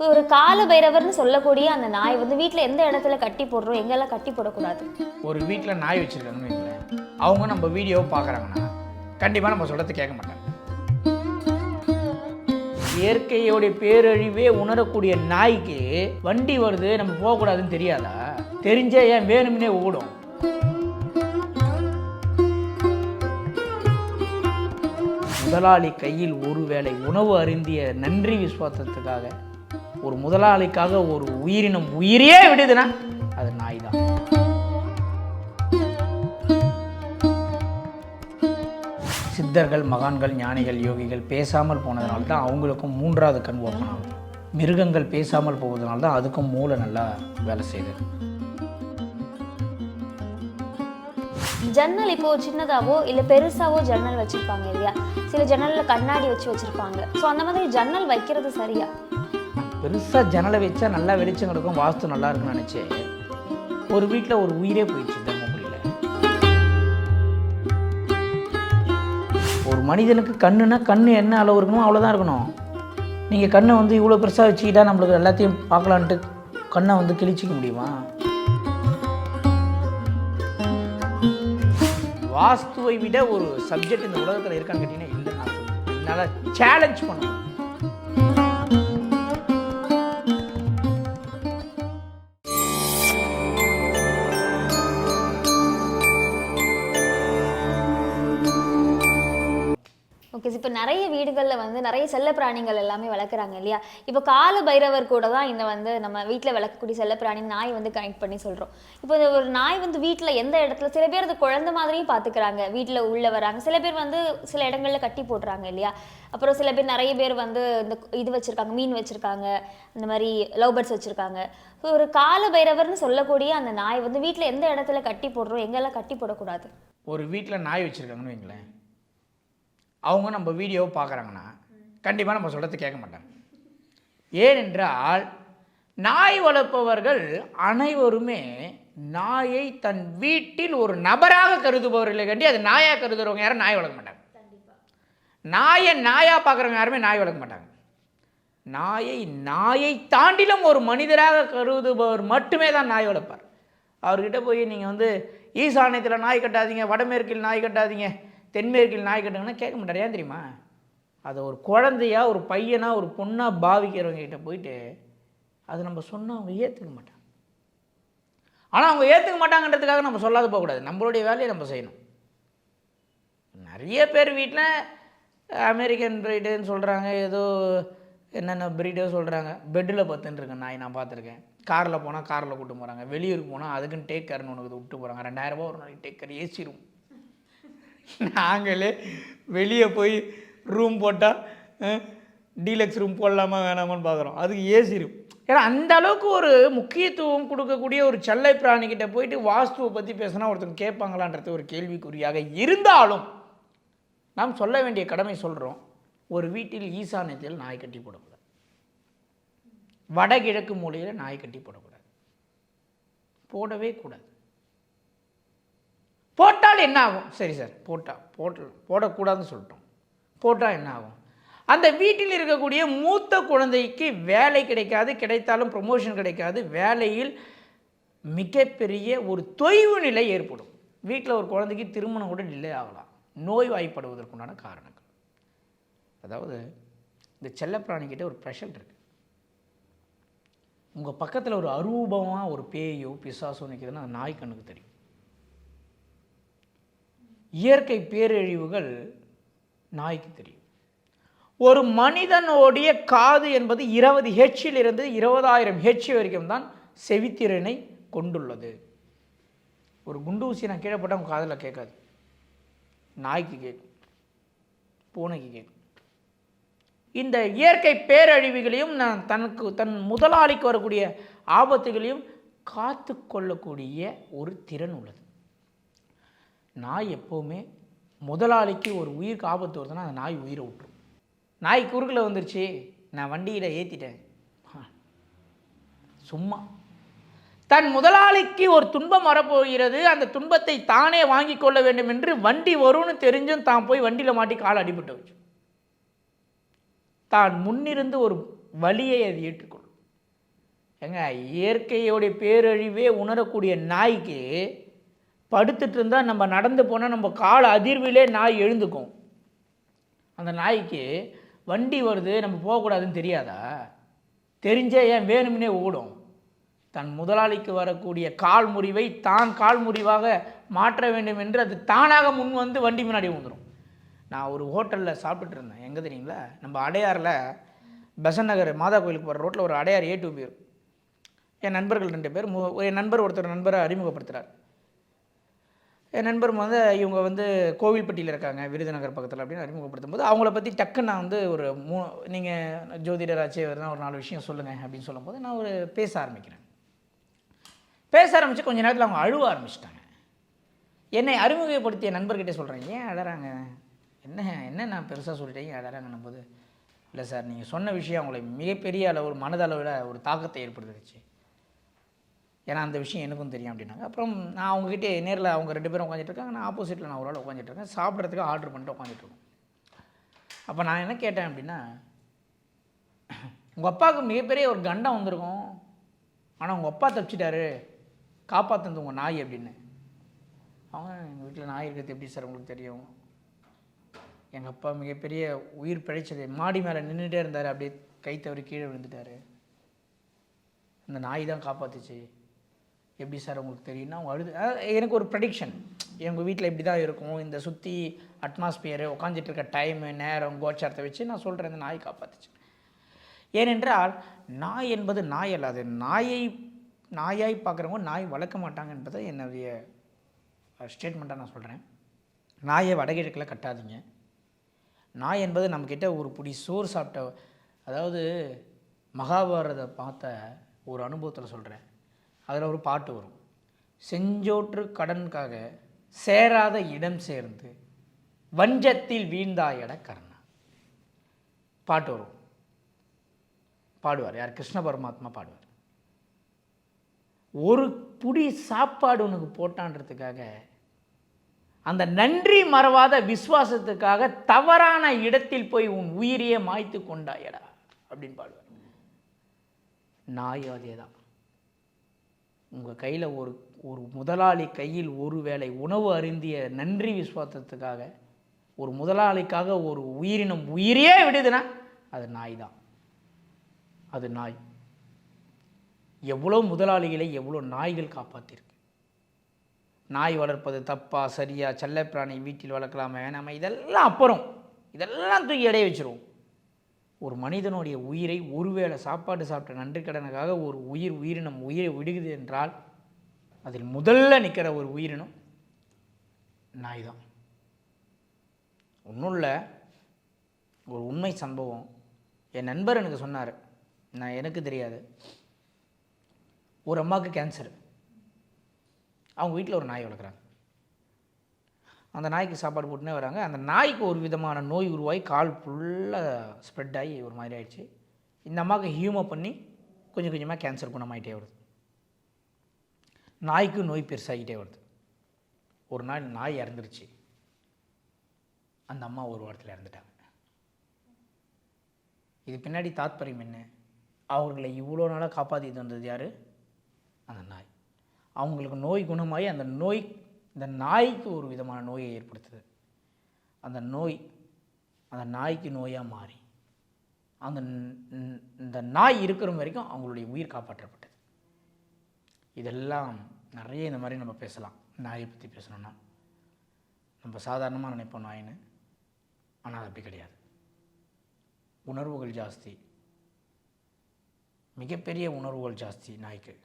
ஒரு கால பைரவர்னு சொல்லக்கூடிய அந்த நாய் வந்து வீட்டில் எந்த இடத்துல கட்டி போடுறோம் எங்கெல்லாம் கட்டி போடக்கூடாது? ஒரு வீட்டில் நாய் வச்சுருக்காங்கன்னு வைங்களேன் அவங்க நம்ம வீடியோவை பார்க்குறாங்கன்னா கண்டிப்பாக நம்ம சொல்கிறது கேட்க மாட்டாங்க. இயற்கையோடைய பேரழிவே உணரக்கூடிய நாய்க்கு வண்டி வருது நம்ம போகக்கூடாதுன்னு தெரியாதா? தெரிஞ்சே ஏன் வேணும்னே ஓடும். முதலாளி கையில் ஒருவேளை உணவு அருந்திய நன்றி விசுவாசத்துக்காக ஒரு முதலாளிக்காக ஒரு உயிரினம் உயிரையே விடுதுன்னா அது நாய் தான் சித்தர்கள் மகான்கள் ஞானிகள் யோகிகள் பேசாமல் போனதுனால தான் அவங்களுக்கும் மூன்றாவது கண் ஓப்பன் ஆகும். மிருகங்கள் பேசாமல் போவதனால தான் அதுக்கும் மூளை நல்லா வேலை செய்யுது. ஜன்னல் இப்போ சின்னதாவோ இல்லை பெருசாவோ ஜன்னல் வச்சிருப்பாங்க இல்லையா? சில ஜன்னல்ல கண்ணாடி வச்சு வச்சிருப்பாங்க. ஸோ அந்த மாதிரி ஜன்னல் வைக்கிறது சரியா? பெருசாக ஜன்னலை வச்சா நல்லா வெளிச்சம் கிடக்கும் வாஸ்து நல்லா இருக்குன்னு நினச்சி ஒரு வீட்டில் ஒரு உயிரே போயிடுச்சு தர்மபுரியில் ஒரு மனிதனுக்கு கண்ணுனா கண்ணு என்ன அளவு இருக்கணும் அவ்வளோதான் இருக்கணும். நீங்கள் கண்ணை வந்து இவ்வளோ பெருசாக வச்சுக்கிட்டா நம்மளுக்கு எல்லாத்தையும் பார்க்கலான்ட்டு கண்ணை வந்து கிழிச்சிக்க முடியுமா? வாஸ்துவை விட ஒரு சப்ஜெக்ட் இந்த உலகத்தில் இருக்கான்னு கேட்டிங்கன்னா இல்லை நான் என்னால் சேலஞ்ச் பண்ணணும் ஓகே இப்போ நிறைய வீடுகளில் வந்து நிறைய செல்ல பிராணிகள் எல்லாமே வளர்க்குறாங்க இல்லையா? இப்போ கால பைரவர் கூட தான் இந்த வந்து நம்ம வீட்டில் வளர்க்கக்கூடிய செல்ல பிராணி நாய் வந்து கனெக்ட் பண்ணி சொல்கிறோம் இப்போ இந்த ஒரு நாய் வந்து வீட்டில் எந்த இடத்துல சில பேர் அது குழந்தை மாதிரியும் பார்த்துக்கிறாங்க வீட்டில் உள்ளே வராங்க. சில பேர் வந்து சில இடங்களில் கட்டி போடுறாங்க இல்லையா? அப்புறம் சில பேர் நிறைய பேர் வந்து இந்த இது வச்சுருக்காங்க மீன் வச்சுருக்காங்க அந்த மாதிரி லவ் பேர்ட்ஸ் வச்சுருக்காங்க. இப்போ ஒரு கால பைரவர்னு சொல்லக்கூடிய அந்த நாய் வந்து வீட்டில் எந்த இடத்துல கட்டி போடுறோம் எங்கெல்லாம் கட்டி போடக்கூடாது? ஒரு வீட்டில் நாய் வச்சுருக்காங்கன்னு வைங்களேன். அவங்க நம்ம வீடியோவை பார்க்குறாங்கன்னா கண்டிப்பாக நம்ம சொல்கிறது கேட்க மாட்டாங்க. ஏனென்றால் நாய் வளர்ப்பவர்கள் அனைவருமே நாயை தன் வீட்டில் ஒரு நபராக கருதுபவர்களை கண்டி அது நாயாக கருதுறவங்க யாரும் நாய் வளர்க்க மாட்டாங்க. நாயை நாயாக பார்க்குறவங்க யாருமே நாய் வளர்க்க மாட்டாங்க. நாயை நாயை தாண்டிலும் ஒரு மனிதராக கருதுபவர் மட்டுமே தான் நாய் வளர்ப்பார். அவர்கிட்ட போய் நீங்கள் வந்து ஈசானியத்தில் நாய் கட்டாதீங்க வடமேற்கில் நாய் கட்டாதீங்க தென்மேற்கில் நாய் கட்டுங்கன்னா கேட்க மாட்டார். ஏன் தெரியுமா? அதை ஒரு குழந்தையா ஒரு பையனா ஒரு பொண்ணாக பாவிக்கிறவங்க கிட்ட போயிட்டு அது நம்ம சொன்னால் அவங்க ஏற்றுக்க மாட்டாங்க. ஆனால் அவங்க ஏற்றுக்க மாட்டாங்கன்றதுக்காக நம்ம சொல்லாத போகக்கூடாது நம்மளுடைய வேலையை நம்ம செய்யணும். நிறைய பேர் வீட்டில் அமெரிக்கன் பிரீடுன்னு சொல்கிறாங்க ஏதோ என்னென்ன ப்ரீடோ சொல்கிறாங்க பெட்டில் பார்த்துட்டுருக்கேன் நாய் நான் பார்த்துருக்கேன். காரில் போனால் காரில் கூட்டு போகிறாங்க வெளியூருக்கு போனால் அதுக்குன்னு டேக் கேர்னு உனக்கு விட்டு போகிறாங்க ரெண்டாயிரரூபா ஒரு நாளைக்கு டேக் கேர் ஏசி ரூம் நாங்களே வெளியே போய் ரூம் போட்டால் டீலக்ஸ் ரூம் போடலாமா வேணாமான்னு பார்க்குறோம் அதுக்கு ஏசி ரூம் ஏன்னா அந்த அளவுக்கு ஒரு முக்கியத்துவம் கொடுக்கக்கூடிய ஒரு செல்லை பிராணிக்கிட்ட போயிட்டு வாஸ்துவை பற்றி பேசினா ஒருத்தங்க கேட்பாங்களான்றது ஒரு கேள்விக்குறியாக இருந்தாலும் நாம் சொல்ல வேண்டிய கடமை சொல்கிறோம் ஒரு வீட்டில் ஈசானியத்தில் நாய் கட்டி போடக்கூடாது வடகிழக்கு மூலையில் நாய் கட்டி போடக்கூடாது போடவே கூடாது. போட்டால் என்ன ஆகும்? சரி சார் போட்டால் போட்டு போடக்கூடாதுன்னு சொல்லிட்டோம். போட்டால் என்ன ஆகும்? அந்த வீட்டில் இருக்கக்கூடிய மூத்த குழந்தைக்கு வேலை கிடைக்காது கிடைத்தாலும் ப்ரொமோஷன் கிடைக்காது வேலையில் மிகப்பெரிய ஒரு தொய்வு நிலை ஏற்படும். வீட்டில் ஒரு குழந்தைக்கு திருமணம் கூட டிலே ஆகலாம். நோய் வாய்ப்படுவதற்குண்டான காரணங்கள். அதாவது இந்த செல்லப்பிராணிக்கிட்ட ஒரு ப்ரெஷர் இருக்குது உங்கள் பக்கத்தில் ஒரு அரூபமாக ஒரு பேயோ பிசாசோ நிற்குதுன்னா அது நாய் கண்ணுக்கு தெரியும். இயற்கை பேரழிவுகள் நாய்க்கு தெரியும். ஒரு மனிதனுடைய காது என்பது இருபது ஹெச்சிலிருந்து இருபதாயிரம் ஹெச் வரைக்கும் தான் செவித்திறனை கொண்டுள்ளது. ஒரு குண்டு ஊசி நான் கீழே போட்டால் காதில் கேட்காது. நாய்க்கு கேட்கும். பூனைக்கு கேட்கும். இந்த இயற்கை பேரழிவுகளையும் நான் தனக்கு தன் முதலாளிக்கு வரக்கூடிய ஆபத்துகளையும் காத்து கொள்ளக்கூடிய ஒரு திறன் உள்ளது. நாய் எப்போவுமே முதலாளிக்கு ஒரு உயிருக்கு ஆபத்து வருதுன்னா அந்த நாய் உயிரை விட்டுரும். நாய் குறுக்கில் வந்துருச்சு நான் வண்டியில் ஏற்றிட்டேன் சும்மா. தன் முதலாளிக்கு ஒரு துன்பம் வரப்போகிறது. அந்த துன்பத்தை தானே வாங்கி கொள்ள வேண்டும் என்று வண்டி வரும்னு தெரிஞ்சும் தான் போய் வண்டியில் மாட்டி கால் அடிபட்டு வச்சு தான் முன்னிருந்து ஒரு வலியை அது ஏற்றுக்கொள்ளும். ஏங்க இயற்கையோடைய பேரழிவே உணரக்கூடிய நாய்க்கு படுத்துட்டு இருந்தால் நம்ம நடந்து போனால் நம்ம கால் அதிர்விலே நாய் எழுந்துக்கும். அந்த நாய்க்கு வண்டி வருது நம்ம போகக்கூடாதுன்னு தெரியாதா? தெரிஞ்சே ஏன் வேணும்னே ஓடும். தன் முதலாளிக்கு வரக்கூடிய கால் முறிவை தான் கால் முறிவாக மாற்ற வேண்டும் என்று அது தானாக முன் வந்து வண்டி முன்னாடி வந்துடும் நான் ஒரு ஹோட்டலில் சாப்பிட்டுட்டு இருந்தேன். எங்கே தெரியுங்களா? நம்ம அடையாரில் பெசன் நகர் மாதா கோயிலுக்கு போகிற ரோட்டில் ஒரு அடையார் ஏ டூ பேர் என் நண்பர்கள் ரெண்டு பேர் என் நண்பர் ஒருத்தர் நண்பரை அறிமுகப்படுத்துகிறார் என் நண்பர் வந்து இவங்க வந்து கோவில்பட்டியில் இருக்காங்க விருதுநகர் பக்கத்தில் அப்படின்னு அறிமுகப்படுத்தும் போது அவங்கள பற்றி டக்குன்னு நான் வந்து ஒரு மூ நீங்கள் ஜோதிடராச்சே தான் ஒரு நாலு விஷயம் சொல்லுங்கள் அப்படின்னு சொல்லும்போது நான் ஒரு பேச ஆரம்பிக்கிறேன். பேச ஆரம்பித்து கொஞ்ச நேரத்தில் அவங்க அழுவ ஆரம்பிச்சிட்டாங்க. என்னை அறிமுகப்படுத்திய நண்பர்கிட்ட சொல்கிறேன் ஏன் அழறாங்க? என்ன என்ன நான் பெருசாக சொல்லிட்டேன் ஏன் அழறாங்கன்னும் போது இல்லை சார் நீங்கள் சொன்ன விஷயம் அவங்களை மிகப்பெரிய அளவு ஒரு மனதளவில் ஒரு தாக்கத்தை ஏற்படுத்துச்சு ஏன்னா அந்த விஷயம் எனக்கும் தெரியும் அப்படின்னாங்க. அப்புறம் நான் அவங்ககிட்ட நேரில் அவங்க ரெண்டு பேரும் உட்காந்துட்டு இருக்காங்க நான் ஆப்போசிட்டில் நான் ஒரு ஆள் உட்காந்துட்டு இருக்கேன் சாப்பிட்றதுக்கு ஆர்டர் பண்ணிட்டு உட்காந்துட்டு அப்போ நான் என்ன கேட்டேன் அப்படின்னா உங்கள் அப்பாவுக்கு மிகப்பெரிய ஒரு கண்டம் வந்திருக்கும். ஆனால் உங்கள் அப்பா தப்பிச்சிட்டாரு. காப்பாற்றுனது உங்கள் நாய் அப்படின்னு. அவங்க எங்கள் வீட்டில் நாய் இருக்கிறது எப்படி சார் உங்களுக்கு தெரியும்? எங்கள் அப்பா மிகப்பெரிய உயிர் பிழைச்சது. மாடி மேலே நின்றுட்டே இருந்தார். அப்படியே கை தவறி கீழே விழுந்துட்டாரு. அந்த நாய் தான் காப்பாற்றுச்சு எப்படி சார் உங்களுக்கு தெரியும்னா அவங்க அழுது எனக்கு ஒரு ப்ரடிக்ஷன் எங்கள் வீட்டில் இப்படி தான் இருக்கும். இந்த சுற்றி அட்மாஸ்பியரு உட்காந்துட்டு இருக்க டைமு நேரம் கோச்சாரத்தை வச்சு நான் சொல்கிறேன் இந்த நாய் காப்பாத்துச்சு. ஏனென்றால் நாய் என்பது நாய் அல்லாது நாயை நாயாய் பார்க்குறவங்க நாய் வளர்க்க மாட்டாங்க என்பதை என்னுடைய ஸ்டேட்மெண்ட்டாக நான் சொல்கிறேன் நாயை வடகிழக்கில் கட்டாதீங்க. நாய் என்பது நம்மக்கிட்ட ஒரு புடி சோறு சாப்பிட்ட அதாவது மகாபாரத பார்த்த ஒரு அனுபவத்தில் சொல்கிறேன் அதில் ஒரு பாட்டு வரும். செஞ்சோற்று கடனுக்காக சேராத இடம் சேர்ந்து வஞ்சத்தில் வீழ்ந்தாயட கர்ணா. பாட்டு வரும். பாடுவார். யார்? கிருஷ்ண பரமாத்மா பாடுவார். ஒரு புடி சாப்பாடு உனக்கு போட்டான்றதுக்காக அந்த நன்றி மறவாத விசுவாசத்துக்காக தவறான இடத்தில் போய் உன் உயிரையே மாய்த்து கொண்டாயடா. அப்படின்னு பாடுவார். நாயும் அதே தான் உங்கள் கையில் ஒரு ஒரு முதலாளி கையில் ஒரு வேளை உணவு அருந்திய நன்றி விசுவாசத்துக்காக ஒரு முதலாளிக்காக ஒரு உயிரினம் உயிரையே விடுதுன்னா அது நாய் தான் அது நாய். எவ்வளோ முதலாளிகளை எவ்வளோ நாய்கள் காப்பாற்றிருக்கு நாய் வளர்ப்பது தப்பா சரியா செல்லப்பிராணி வீட்டில் வளர்க்கலாமா வேணாமா இதெல்லாம் அப்புறம் இதெல்லாம் தூக்கி இடைய வச்சுருவோம். ஒரு மனிதனுடைய உயிரை ஒருவேளை சாப்பாடு சாப்பிட்ட நன்றிக்கடனுக்காக ஒரு உயிர் உயிரினம் உயிரை விடுகுது என்றால் அதில் முதல்ல நிற்கிற ஒரு உயிரினம் நாய் தான் ஒன்றும் இல்லை ஒரு உண்மை சம்பவம். என் நண்பர் எனக்கு சொன்னார். நான் எனக்கு தெரியாது. ஒரு அம்மாவுக்கு கேன்சர் அவங்க வீட்டில் ஒரு நாய் வளர்க்குறாங்க. அந்த நாய்க்கு சாப்பாடு போட்டுனே வராங்க. அந்த நாய்க்கு ஒரு விதமான நோய் உருவாகி கால் ஃபுல்லாக ஸ்ப்ரெட் ஆகி ஒரு மாதிரி ஆயிடுச்சு. இந்த அம்மாவுக்கு ஹியூமோ பண்ணி கொஞ்சம் கொஞ்சமாக கேன்சர் குணமாயிட்டே வருது. நாய்க்கு நோய் பெருசாகிட்டே வருது. ஒரு நாள் நாய் இறந்துருச்சு. அந்த அம்மா ஒரு வாரத்தில் இறந்துட்டாங்க. இது பின்னாடி தாத்பரியம் என்ன? அவர்களை இவ்வளோ நாளாக காப்பாற்றிட்டு வந்தது யார்? அந்த நாய். அவங்களுக்கு நோய் குணமாகி அந்த நோய் இந்த நாய்க்கு ஒரு விதமான நோயை ஏற்படுத்துது. அந்த நோய் அந்த நாய்க்கு நோயாக மாறி அந்த இந்த நாய் இருக்கிற வரைக்கும் அவங்களுடைய உயிர் காப்பாற்றப்பட்டது. இதெல்லாம் நிறைய இந்த மாதிரி நம்ம பேசலாம். நாயை பற்றி பேசணும்னா. நம்ம சாதாரணமாக நினைப்போம் நாயின்னு. ஆனால் அது அப்படி கிடையாது. உணர்வுகள் ஜாஸ்தி. மிகப்பெரிய உணர்வுகள் ஜாஸ்தி நாய்க்கு.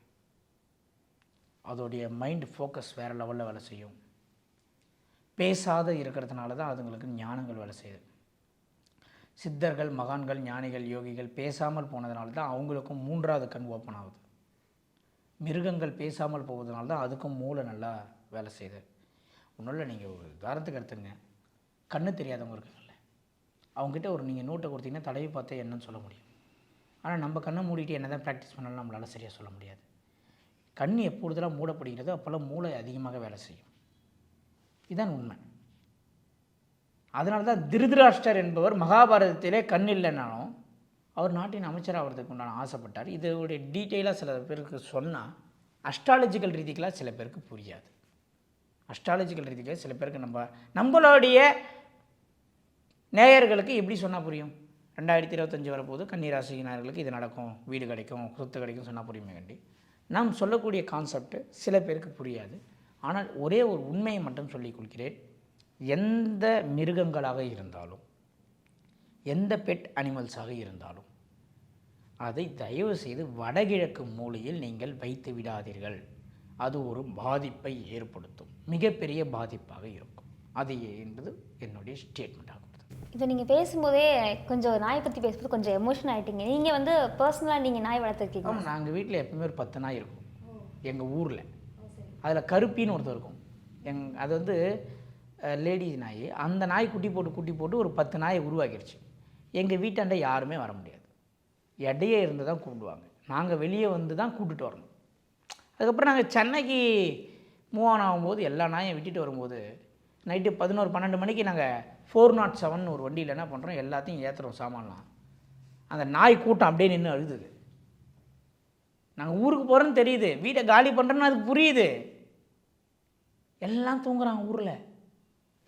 அதோடைய மைண்ட் ஃபோக்கஸ் வேறு லெவலில் வேலை செய்யும். பேசாத இருக்கிறதுனால தான் அதுங்களுக்கு ஞானங்கள் வேலை செய்யுது. சித்தர்கள் மகான்கள் ஞானிகள் யோகிகள் பேசாமல் போனதுனால தான் அவங்களுக்கும் மூன்றாவது கண் ஓப்பன் ஆகுது. மிருகங்கள் பேசாமல் போவதனால தான் அதுக்கும் மூளை நல்லா வேலை செய்யுது. ஒன்றும் இல்லை நீங்கள் ஒரு உதாரணத்துக்கு எடுத்துங்க. கண்ணு தெரியாதவங்க இருக்காங்கல்ல. அவங்ககிட்ட ஒரு நீங்கள் நோட்டை கொடுத்தீங்கன்னா தடவி பார்த்தே என்னன்னு சொல்ல முடியும். ஆனால் நம்ம கண்ணை மூடிட்டு என்ன தான் ப்ராக்டிஸ் பண்ணாலும் நம்மளால் சரியாக சொல்ல முடியாது. கண் எப்பொழுதெல்லாம் மூடப்படுகிறதோ அப்போல்லாம் மூளை அதிகமாக வேலை செய்யும். இதுதான் உண்மை. அதனால தான் திருதராஷ்டர் என்பவர் மகாபாரதத்திலே கண் இல்லைனாலும் அவர் நாட்டின் அமைச்சர் ஆகிறதுக்கு உண்டான ஆசைப்பட்டார். இதோடைய டீட்டெயிலாக சில பேருக்கு சொன்னால் அஸ்ட்ராலஜிக்கல் ரீதிக்கெலாம் சில பேருக்கு புரியாது. அஸ்ட்ராலஜிக்கல் ரீதிக்கு சில பேருக்கு நம்ம நம்மளுடைய நேயர்களுக்கு எப்படி சொன்னால் புரியும்? ரெண்டாயிரத்தி இருபத்தஞ்சி வரப்போது கன்னிராசினர்களுக்கு இது நடக்கும் வீடு கிடைக்கும் சொத்து கிடைக்கும் சொன்னால் புரியுமே கண்டி நாம் சொல்லக்கூடிய கான்செப்ட் சில பேருக்கு புரியாது. ஆனால் ஒரே ஒரு உண்மையை மட்டும் சொல்லிக் கொள்கிறேன். எந்த மிருகங்களாக இருந்தாலும் எந்த பெட் அனிமல்ஸாக இருந்தாலும் அதை தயவு செய்து வடகிழக்கு மூலையில் நீங்கள் வைத்து விடாதீர்கள். அது ஒரு பாதிப்பை ஏற்படுத்தும். மிகப்பெரிய பாதிப்பாக இருக்கும். அது என்பது என்னுடைய ஸ்டேட்மெண்ட் ஆகும். இப்போ நீங்கள் பேசும்போதே கொஞ்சம் நாயை பற்றி பேசும்போது கொஞ்சம் எமோஷன் ஆகிட்டீங்க நீங்கள் வந்து பர்சனலாக நீங்கள் நாய் வளர்த்துருக்கீங்க ஆமாம் நாங்கள் வீட்டில் எப்பவுமே ஒரு பத்து நாய் இருக்கும். எங்கள் ஊரில். அதில் கருப்பின்னு ஒருத்தர் இருக்கும். எங் அது வந்து லேடிஸ் நாய். அந்த நாய் குட்டி போட்டு குட்டி போட்டு ஒரு பத்து நாயை உருவாக்கிடுச்சு எங்கள் வீட்டாண்ட யாருமே வர முடியாது. இடையே இருந்து தான் கூப்பிடுவாங்க. நாங்கள் வெளியே வந்து தான் கூப்பிட்டுட்டு வரணும். அதுக்கப்புறம் நாங்கள் சென்னைக்கு மூவ் ஆன் ஆகும்போது எல்லா நாயும் விட்டுட்டு வரும்போது நைட்டு பதினோரு பன்னெண்டு மணிக்கு நாங்கள் ஃபோர் நாட் செவன் ஒரு வண்டியில் என்ன பண்ணுறோம் எல்லாத்தையும் ஏற்றுறோம் சாமான்லாம். அந்த நாய் கூட்டம் அப்படியே நின்று அழுதுது. நாங்கள் ஊருக்கு போகிறோன்னு தெரியுது. வீட்டை காலி பண்ணுறோன்னு அதுக்கு புரியுது. எல்லாம் தூங்குறாங்க ஊரில்.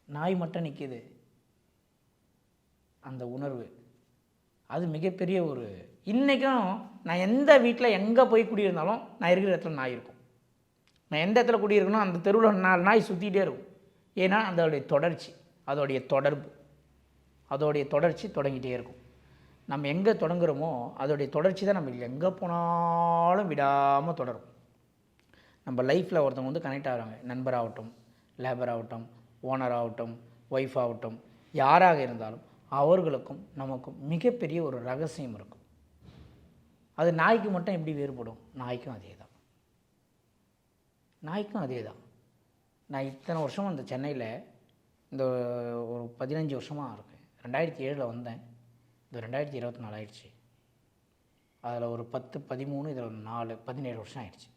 நாய் மட்டும் நிற்கிது அந்த உணர்வு. அது மிகப்பெரிய ஒரு இன்றைக்கும் நான் எந்த வீட்டில் எங்கே போய் குடியிருந்தாலும் நான் இருக்கிற இடத்துல நாய் இருக்கும். நான் எந்த இடத்துல குடியிருக்கணும் அந்த தெருவில் நாலு நாய் சுற்றிகிட்டே இருக்கும். ஏன்னா அதோடைய தொடர்ச்சி. அதோடைய தொடர்பு அதோடைய தொடர்ச்சி தொடங்கிட்டே இருக்கும். நம்ம எங்கே தொடங்குகிறோமோ அதோடைய தொடர்ச்சி தான் நம்ம எங்கே போனாலும் விடாமல் தொடரும். நம்ம லைஃப்பில் ஒருத்தவங்க வந்து கனெக்ட் ஆகிறாங்க. நண்பர் ஆகட்டும் லேபர் ஆகட்டும் ஓனர் ஆகட்டும் ஒய்ஃப் ஆகட்டும் யாராக இருந்தாலும் அவர்களுக்கும் நமக்கும் மிகப்பெரிய ஒரு ரகசியம் இருக்கும். அது நாய்க்கு மட்டும் எப்படி வேறுபடும்? நாய்க்கும் அதே தான். நாய்க்கும் அதே தான். நான் இத்தனை வருஷம் இந்த சென்னையில் இந்த ஒரு பதினஞ்சு வருஷமாக இருக்கேன் ரெண்டாயிரத்தி ஏழில் வந்தேன். இந்த ரெண்டாயிரத்தி இருபத்தி நாலு ஆயிடுச்சு. அதில் ஒரு பத்து பதிமூணு இதில் ஒரு நாலு பதினேழு வருஷம் ஆயிடுச்சு.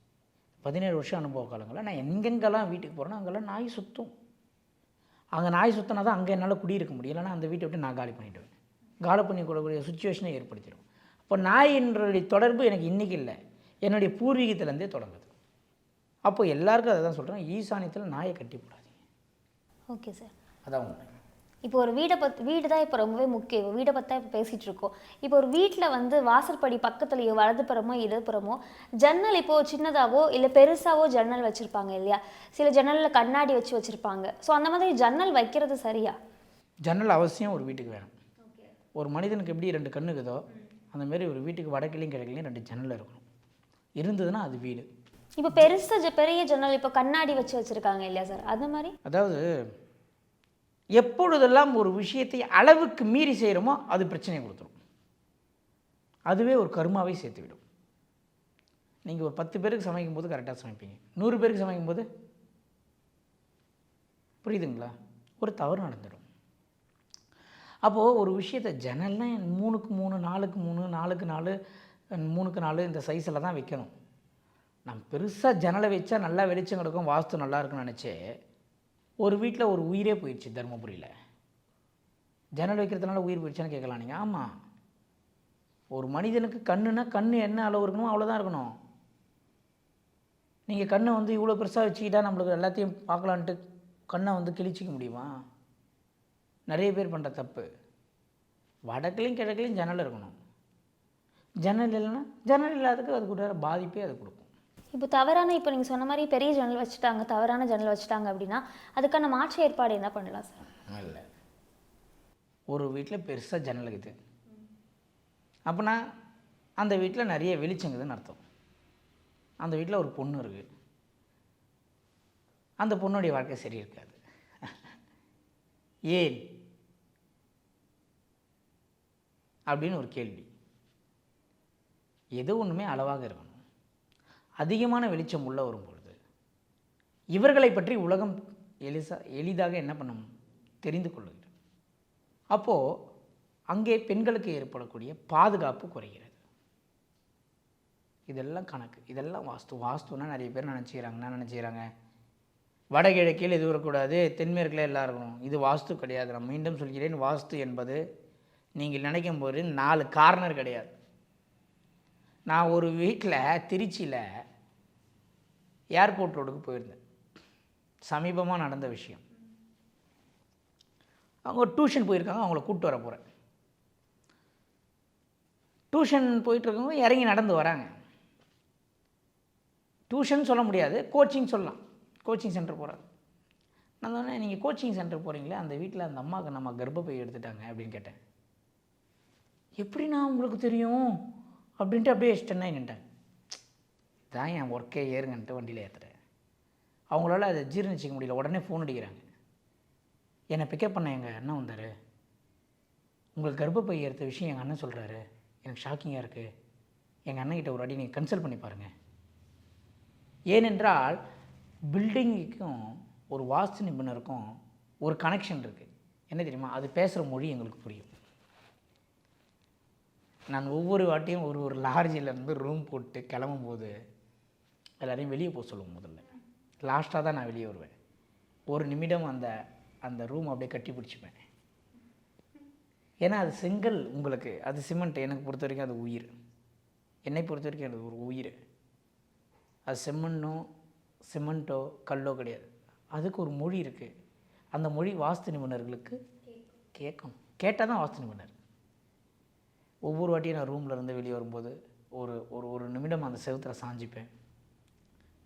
பதினேழு வருஷம் அனுபவ காலங்களில் நான் எங்கெங்கெல்லாம் வீட்டுக்கு போகிறேன்னா அங்கெல்லாம் நாய் சுற்றும் அங்கே நாய் சுற்றினா தான் அங்கே என்னால் குடியிருக்க முடியும். இல்லைன்னா அந்த வீட்டை விட்டு நான் காலி பண்ணிவிடுவேன் காலி பண்ணி கொள்ளக்கூடிய சுச்சுவேஷனை ஏற்படுத்திடும். அப்போ நாய் என்னுடைய தொடர்பு எனக்கு இன்றைக்கி இல்லை. என்னுடைய பூர்வீகத்திலேருந்தே தொடங்குது. அப்போ எல்லாருக்கும் அதை தான் சொல்கிறேன் ஈசானியத்தில் நாயை கட்டி போடாதீங்க ஓகே சார் அதான் உண்மை. இப்போ ஒரு வீடை பத் வீடு தான் இப்போ ரொம்பவே முக்கியம். வீடை பற்றி தான் இப்போ பேசிகிட்டு இருக்கோம் இப்போ ஒரு வீட்டில் வந்து வாசற்படி பக்கத்துலேயோ வலதுபுறமோ இடதுபுறமோ ஜன்னல் இப்போ சின்னதாவோ இல்லை பெருசாவோ ஜன்னல் வச்சுருப்பாங்க இல்லையா? சில ஜன்னலில் கண்ணாடி வச்சு வச்சுருப்பாங்க. ஸோ அந்த மாதிரி ஜன்னல் வைக்கிறது சரியா? ஜன்னல் அவசியம் ஒரு வீட்டுக்கு வேணும். ஒரு மனிதனுக்கு எப்படி ரெண்டு கண்ணு இருக்குதோ அந்த மாதிரி ஒரு வீட்டுக்கு வடக்கிலையும் கிழக்கிலையும் ரெண்டு ஜன்னல் இருக்கணும். இருந்ததுன்னா அது வீடு. இப்போ பெருசா ஜ- பெரிய ஜன்னல் இப்போ கண்ணாடி வச்சு வச்சுருக்காங்க இல்லையா சார்? அந்த மாதிரி? அதாவது எப்பொழுதெல்லாம் ஒரு விஷயத்தை அளவுக்கு மீறி செய்கிறோமோ அது பிரச்சனையை கொடுத்துரும். அதுவே ஒரு கருமாவை சேர்த்துவிடும். நீங்கள் ஒரு பத்து பேருக்கு சமைக்கும் போது கரெக்டாக சமைப்பீங்க. நூறு பேருக்கு சமைக்கும் போது புரியுதுங்களா? ஒரு தவறு நடந்துடும். அப்போது ஒரு விஷயத்தை ஜன்னல்னா மூணுக்கு மூணு நாலுக்கு மூணு நாலுக்கு நாலு மூணுக்கு நாலு இந்த சைஸில் தான் வைக்கணும். நான் பெருசாக ஜன்னலை வச்சா நல்லா வெளிச்சம் கிடக்கும் வாஸ்து நல்லா இருக்குன்னு நினச்சே ஒரு வீட்டில் ஒரு உயிரே போயிடுச்சு தருமபுரியில். ஜன்னல் வைக்கிறதுனால உயிர் போயிடுச்சுன்னு கேட்கலாம் நீங்கள் ஆமாம் ஒரு மனிதனுக்கு கண்ணுனா கண் என்ன அளவு இருக்கணுமோ அவ்வளோதான் இருக்கணும். நீங்கள் கண்ணை வந்து இவ்வளோ பெருசாக வச்சுக்கிட்டா நம்மளுக்கு எல்லாத்தையும் பார்க்கலான்ட்டு கண்ணை வந்து கிழிச்சிக்க முடியுமா? நிறைய பேர் பண்ணுற தப்பு. வடக்குலையும் கிழக்குலையும் ஜன்னல் இருக்கணும். ஜன்னல் இல்லைன்னா ஜன்னல் இல்லாததுக்கு அது கூட பாதிப்பே அது கொடுக்கும். இப்போ தவறான இப்போ நீங்கள் சொன்ன மாதிரி பெரிய ஜன்னல் வச்சுட்டாங்க தவறான ஜன்னல் வச்சுட்டாங்க அப்படின்னா அதுக்கான மாற்று ஏற்பாடு என்ன பண்ணலாம் சார்? இல்லை ஒரு வீட்டில் பெருசாக ஜன்னல் இருக்குது. அப்படின்னா அந்த வீட்டில் நிறைய வெளிச்சங்குதுன்னு அர்த்தம். அந்த வீட்டில் ஒரு பொண்ணு இருக்குது அந்த பொண்ணுடைய வாழ்க்கை சரி இருக்காது. ஏன்? அப்படின்னு ஒரு கேள்வி. எது ஒன்றுமே அளவாக இருக்கணும். அதிகமான வெளிச்சம் உள்ளே வரும்பொழுது இவர்களை பற்றி உலகம் எளிசா எளிதாக என்ன பண்ணும் தெரிந்து கொள்ளுகிறது அப்போது அங்கே பெண்களுக்கு ஏற்படக்கூடிய பாதுகாப்பு குறைகிறது. இதெல்லாம் கணக்கு. இதெல்லாம் வாஸ்து. வாஸ்துன்னா நிறைய பேர் நினச்சிக்கிறாங்க? என்ன நினச்சிக்கிறாங்க? வடகிழக்கில் இது வரக்கூடாது தென்மேற்கில் எல்லாம் இருக்கணும். இது வாஸ்து கிடையாது. நான் மீண்டும் சொல்கிறேன் வாஸ்து என்பது நீங்கள் நினைக்கும் போது நாலு கார்னர் கிடையாது. நான் ஒரு வீட்டில் திருச்சியில் ஏர்போர்ட் ரோடுக்கு போயிருந்தேன். சமீபமாக நடந்த விஷயம். அவங்க டியூஷன் போயிருக்காங்க அவங்கள கூப்பிட்டு வர போகிறேன் டியூஷன் போயிட்டுருக்கவங்க இறங்கி நடந்து வராங்க. டியூஷன் சொல்ல முடியாது கோச்சிங் சொல்லலாம். கோச்சிங் சென்டர் போகிறாங்க நான் சொன்னேன் நீங்கள் கோச்சிங் சென்டர் போகிறீங்களே அந்த வீட்டில் அந்த அம்மாவுக்கு நம்ம கர்ப்பப்பை எடுத்துட்டாங்க அப்படின்னு கேட்டேன். எப்படி நான் உங்களுக்கு தெரியும்? அப்படின்ட்டு அப்படியே ஸ்டென்னாகி நின்ட்டேன் தான் என் ஒர்க்கே ஏறுங்கன்ட்டு வண்டியில் ஏற்றுறேன் அவங்களால அதை ஜீரணிச்சிக்க முடியல. உடனே ஃபோன் அடிக்கிறாங்க. என்னை பிக்கப் பண்ண எங்கள் அண்ணன் வந்தார். உங்களுக்கு கர்ப்பப்பை ஏற்ற விஷயம் எங்கள் அண்ணன் சொல்கிறாரு எனக்கு ஷாக்கிங்காக இருக்குது எங்கள் அண்ணன்கிட்ட ஒரு அடி நீங்கள் கன்சல்ட் பண்ணி பாருங்கள் ஏனென்றால் பில்டிங்குக்கும் ஒரு வாஸ்து நிபுணருக்கும் ஒரு கனெக்ஷன் இருக்குது என்ன தெரியுமா? அது பேசுகிற மொழி எங்களுக்கு புரியும். நான் ஒவ்வொரு வாட்டியும் ஒரு ஒரு லாட்ஜிலேருந்து ரூம் போட்டு கிளம்பும்போது எல்லாரையும் வெளியே போக சொல்லுவோம் முதல்ல. லாஸ்ட்டாக தான் நான் வெளியே வருவேன். ஒரு நிமிடம் அந்த அந்த ரூம் அப்படியே கட்டி பிடிச்சிப்பேன். ஏன்னா அது செங்கல் உங்களுக்கு அது சிமெண்ட். எனக்கு பொறுத்த வரைக்கும் அது உயிர். என்னை பொறுத்த வரைக்கும் அது ஒரு உயிர். அது செம்மண்ணோ சிமெண்ட்டோ கல்லோ கிடையாது. அதுக்கு ஒரு மொழி இருக்குது அந்த மொழி வாஸ்து நிபுணர்களுக்கு கேட்கணும் கேட்டால் தான் வாஸ்து நிபுணர். ஒவ்வொரு வாட்டியும் நான் ரூமில் இருந்து வெளியே வரும்போது ஒரு ஒரு ஒரு நிமிடம் அந்த செவுத்தில் சாஞ்சிப்பேன்.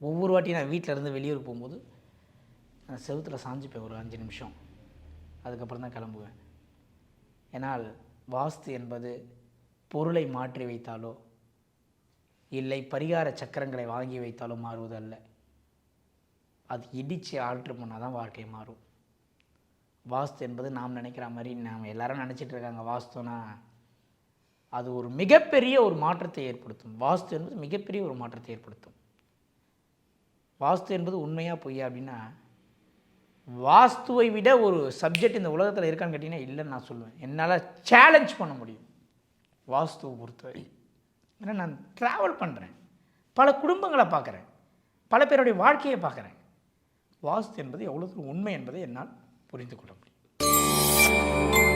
ஒவ்வொரு வாட்டியும் நான் வீட்டில் இருந்து வெளியூர் போகும்போது நான் செவுத்தில் சாஞ்சிப்பேன் ஒரு அஞ்சு நிமிஷம். அதுக்கப்புறம் தான் கிளம்புவேன். ஏன்னால் வாஸ்து என்பது பொருளை மாற்றி வைத்தாலோ இல்லை பரிகார சக்கரங்களை வாங்கி வைத்தாலோ மாறுவதல்ல. அது இடித்து ஆல்ட்ரு பண்ணால் தான் வாழ்க்கை மாறும். வாஸ்து என்பது நாம் நினைக்கிற மாதிரி நாம் எல்லாரும் நினச்சிட்டு இருக்காங்க வாஸ்துனா அது ஒரு மிகப்பெரிய ஒரு மாற்றத்தை ஏற்படுத்தும். வாஸ்து என்பது மிகப்பெரிய ஒரு மாற்றத்தை ஏற்படுத்தும். வாஸ்து என்பது உண்மையா பொய்யா அப்படின்னா வாஸ்துவை விட ஒரு சப்ஜெக்ட் இந்த உலகத்தில் இருக்கான்னு கேட்டிங்கன்னா இல்லைன்னு நான் சொல்லுவேன். என்னால் சேலஞ்ச் பண்ண முடியும். வாஸ்துவை பொறுத்தவரை. ஏன்னா நான் ட்ராவல் பண்ணுறேன் பல குடும்பங்களை பார்க்குறேன். பல பேருடைய வாழ்க்கையை பார்க்குறேன். வாஸ்து என்பது எவ்வளோ உண்மை என்பதை என்னால் புரிந்து கொள்ள முடியும்.